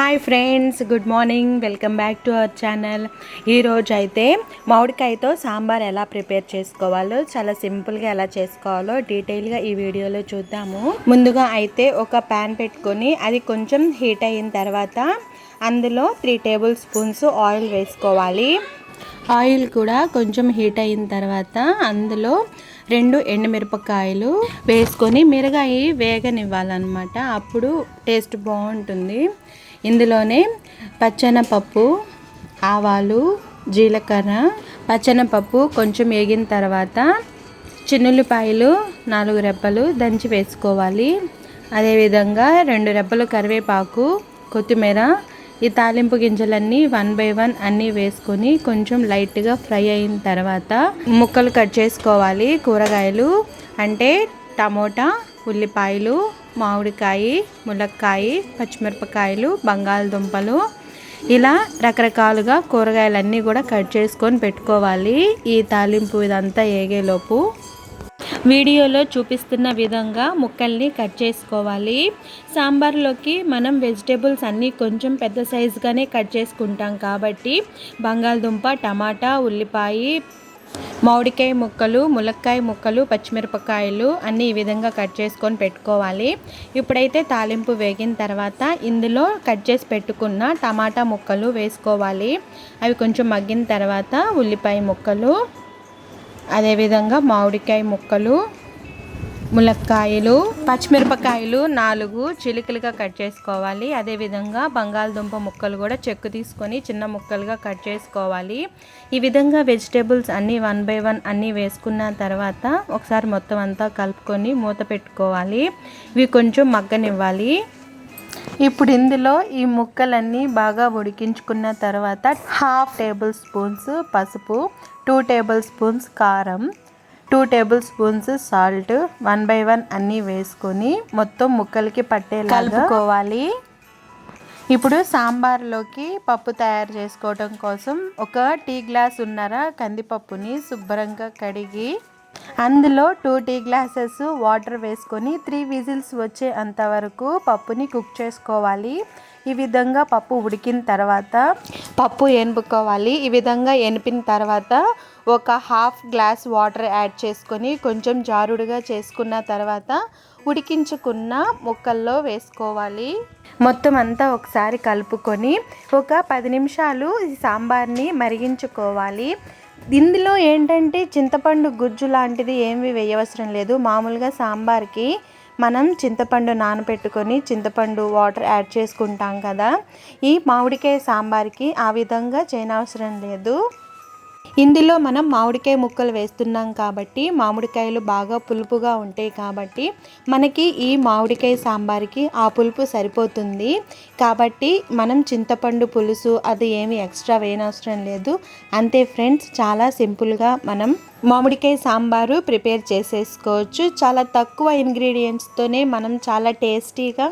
Hi friends good morning welcome back to our channel ఈరోజు అయితే మామిడికాయతో సాంబార్ ఎలా ప్రిపేర్ చేసుకోవాలో చాలా సింపుల్గా ఎలా చేసుకోవాలో డీటెయిల్గా ఈ వీడియోలో చూద్దాము. ముందుగా అయితే ఒక ప్యాన్ పెట్టుకొని అది కొంచెం హీట్ అయిన తర్వాత అందులో త్రీ టేబుల్ స్పూన్స్ ఆయిల్ వేసుకోవాలి. ఆయిల్ కూడా కొంచెం హీట్ అయిన తర్వాత అందులో రెండు ఎండుమిరపకాయలు వేసుకొని మిరగాయి వేగనివ్వాలన్నమాట. అప్పుడు టేస్ట్ బాగుంటుంది. ఇందులోనే పచ్చనపప్పు ఆవాలు జీలకర్ర పచ్చనపప్పు కొంచెం వేగిన తర్వాత చిన్నుల్లిపాయలు నాలుగు రెప్పలు దంచి వేసుకోవాలి. అదేవిధంగా రెండు రెప్పలు కరివేపాకు కొత్తిమీర ఈ తాలింపు గింజలన్నీ వన్ బై వన్ అన్నీ వేసుకొని కొంచెం లైట్గా ఫ్రై అయిన తర్వాత ముక్కలు కట్ చేసుకోవాలి కూరగాయలు. అంటే టమోటా ఉల్లిపాయలు మామిడికాయ ములక్కాయ పచ్చిమిరపకాయలు బంగాళదుంపలు. ఇలా రకరకాలుగా కూరగాయలన్నీ కూడా కట్ చేసుకొని పెట్టుకోవాలి. ఈ తాలింపు ఇదంతా ఏగేలోపు వీడియోలో చూపిస్తున్న విధంగా ముక్కల్ని కట్ చేసుకోవాలి. సాంబార్లోకి మనం వెజిటేబుల్స్ అన్నీ కొంచెం పెద్ద సైజుగానే కట్ చేసుకుంటాం కాబట్టి బంగాళదుంప టమాటా ఉల్లిపాయ మామిడికాయ ముక్కలు ములక్కాయ ముక్కలు పచ్చిమిరపకాయలు అన్నీ ఈ విధంగా కట్ చేసుకొని పెట్టుకోవాలి. ఇప్పుడైతే తాలింపు వేగిన తర్వాత ఇందులో కట్ చేసి పెట్టుకున్న టమాటా ముక్కలు వేసుకోవాలి. అవి కొంచెం మగ్గిన తర్వాత ఉల్లిపాయ ముక్కలు అదేవిధంగా మామిడికాయ ముక్కలు ములక్కాయలు పచ్చిమిరపకాయలు నాలుగు చిలుకలుగా కట్ చేసుకోవాలి. అదేవిధంగా బంగాళదుంప ముక్కలు కూడా చెక్కు తీసుకొని చిన్న ముక్కలుగా కట్ చేసుకోవాలి. ఈ విధంగా వెజిటేబుల్స్ అన్నీ వన్ బై వన్ అన్నీ వేసుకున్న తర్వాత ఒకసారి మొత్తం అంతా కలుపుకొని మూత పెట్టుకోవాలి. ఇవి కొంచెం మగ్గనివ్వాలి. ఇప్పుడు ఇందులో ఈ ముక్కలన్నీ బాగా ఉడికించుకున్న తర్వాత హాఫ్ టేబుల్ స్పూన్స్ పసుపు టూ టేబుల్ స్పూన్స్ కారం two tablespoons salt one by one అన్నీ వేసుకొని మొత్తం ముక్కలకి పట్టేలా కలుపుకోవాలి. ఇప్పుడు సాంబార్లోకి పప్పు తయారు చేసుకోవడం కోసం ఒక టీ గ్లాస్ ఉన్నర కందిపప్పుని శుభ్రంగా కడిగి అందులో టూ టీ గ్లాసెస్ వాటర్ వేసుకొని త్రీ విజిల్స్ వచ్చే అంతవరకు పప్పుని కుక్ చేసుకోవాలి. ఈ విధంగా పప్పు ఉడికిన తర్వాత పప్పు ఎనుపుకోవాలి ఈ విధంగా ఎనిపిన తర్వాత ఒక హాఫ్ గ్లాస్ వాటర్ యాడ్ చేసుకొని కొంచెం జారుడుగా చేసుకున్న తర్వాత ఉడికించుకున్న ముక్కల్లో వేసుకోవాలి. మొత్తం అంతా ఒకసారి కలుపుకొని ఒక పది నిమిషాలు ఈ సాంబార్ని మరిగించుకోవాలి. ఇందులో ఏంటంటే చింతపండు గుజ్జు లాంటిది ఏమి వేయవసరం లేదు. మామూలుగా సాంబార్కి మనం చింతపండు నానబెట్టుకొని చింతపండు వాటర్ యాడ్ చేసుకుంటాం కదా. ఈ మామిడికాయ సాంబార్కి ఆ విధంగా చేయనవసరం లేదు. ఇందులో మనం మామిడికాయ ముక్కలు వేస్తున్నాం కాబట్టి మామిడికాయలు బాగా పులుపుగా ఉంటాయి కాబట్టి మనకి ఈ మామిడికాయ సాంబార్కి ఆ పులుపు సరిపోతుంది. కాబట్టి మనం చింతపండు పులుసు అది ఏమి ఎక్స్ట్రా వేయనవసరం లేదు. అంతే ఫ్రెండ్స్ చాలా సింపుల్గా మనం మామిడికాయ సాంబారు ప్రిపేర్ చేసేసుకోవచ్చు. చాలా తక్కువ ఇంగ్రీడియంట్స్తోనే మనం చాలా టేస్టీగా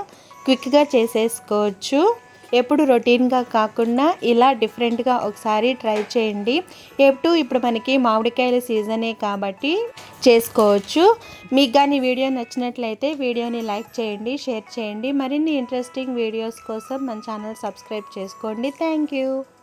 క్విక్గా చేసేసుకోవచ్చు. ఎప్పుడు రొటీన్గా కాకుండా ఇలా డిఫరెంట్గా ఒకసారి ట్రై చేయండి. ఎప్పుడు ఇప్పుడు మనకి మామిడికాయల సీజనే కాబట్టి చేసుకోవచ్చు. మీకు కానీ వీడియో నచ్చినట్లయితే వీడియోని లైక్ చేయండి షేర్ చేయండి. మరిన్ని ఇంట్రెస్టింగ్ వీడియోస్ కోసం మన ఛానల్ సబ్స్క్రైబ్ చేసుకోండి. Thank you